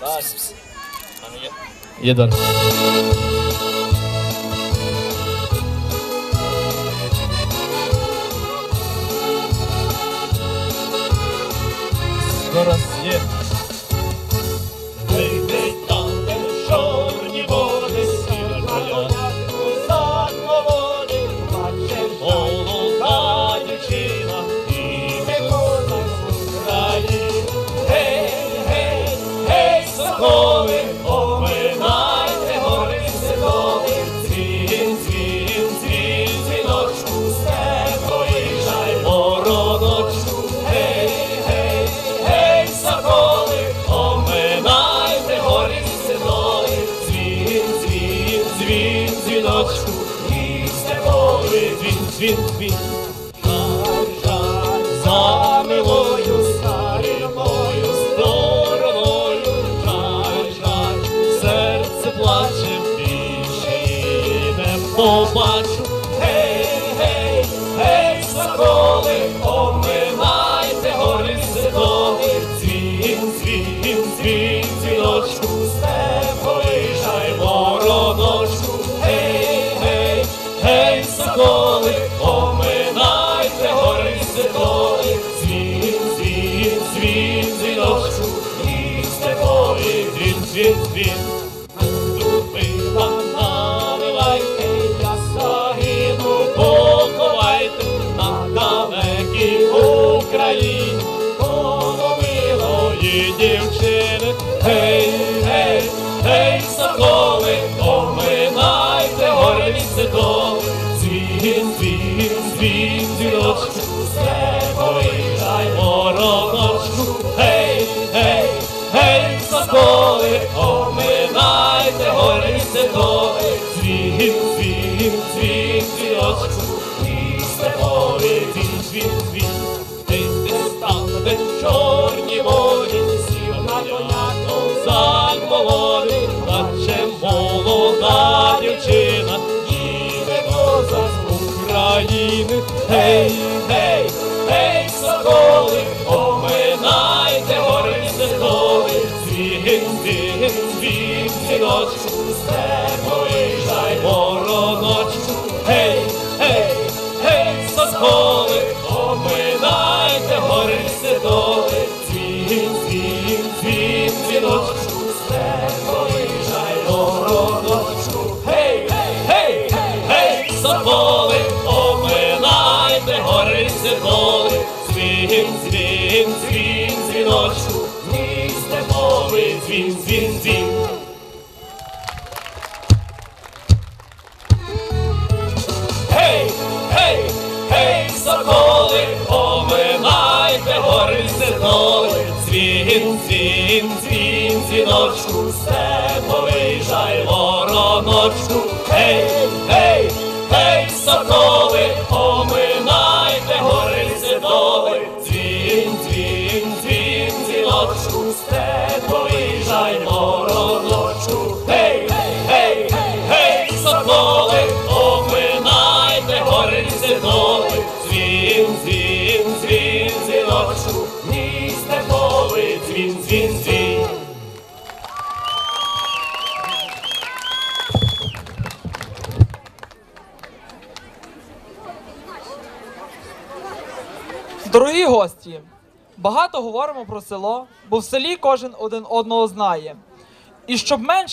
Зараз. А ну дзвін, дзвін. Жаль, за милою стариною стороною, жаль, серце плаче, більше побачу. Гей, гей, гей, соколи, оминайте гори седоли, дзвін, дзвін, дзвін, дзвіночку, степо, соколи, оминайте гори седоли, дзвін, дзвін, дзвін, дзвіночку, і степовий дзвін, дзвін, дзвін. Я загину, поховайте на далекій Україні, коло милої дівчини. Гей, дзвін, дзвін, дзвін, дзвіночку, степо, виїжджай, вороночку, гей, гей, гей, соколи, оминайте гори седоли, дзвін, дзвін, дзвін, дзвіночку, і степовий дзвін, дзвін, дзвін. Ти ти станете чорні воді, сів на коня, козак молодий, плаче України. Гей, гей, гей, соколи, оминайте гори седоли, Звігін, звігін, дзвін, дзвіночку, степо, виїжджай, вороночку, дзвін, дзвін, дзвін, дзвіночку, ні степовий дзвін, дзвін, дзвін. Гей, гей, гей, соколи, оминайте гори седоли, дзвін, дзвін, дзвін, дзвіночку, степо, виїжджай, вороночку, гей, гей, гей, соколи, Дорогі гості, багато говоримо про село, бо в селі кожен один одного знає. І щоб менше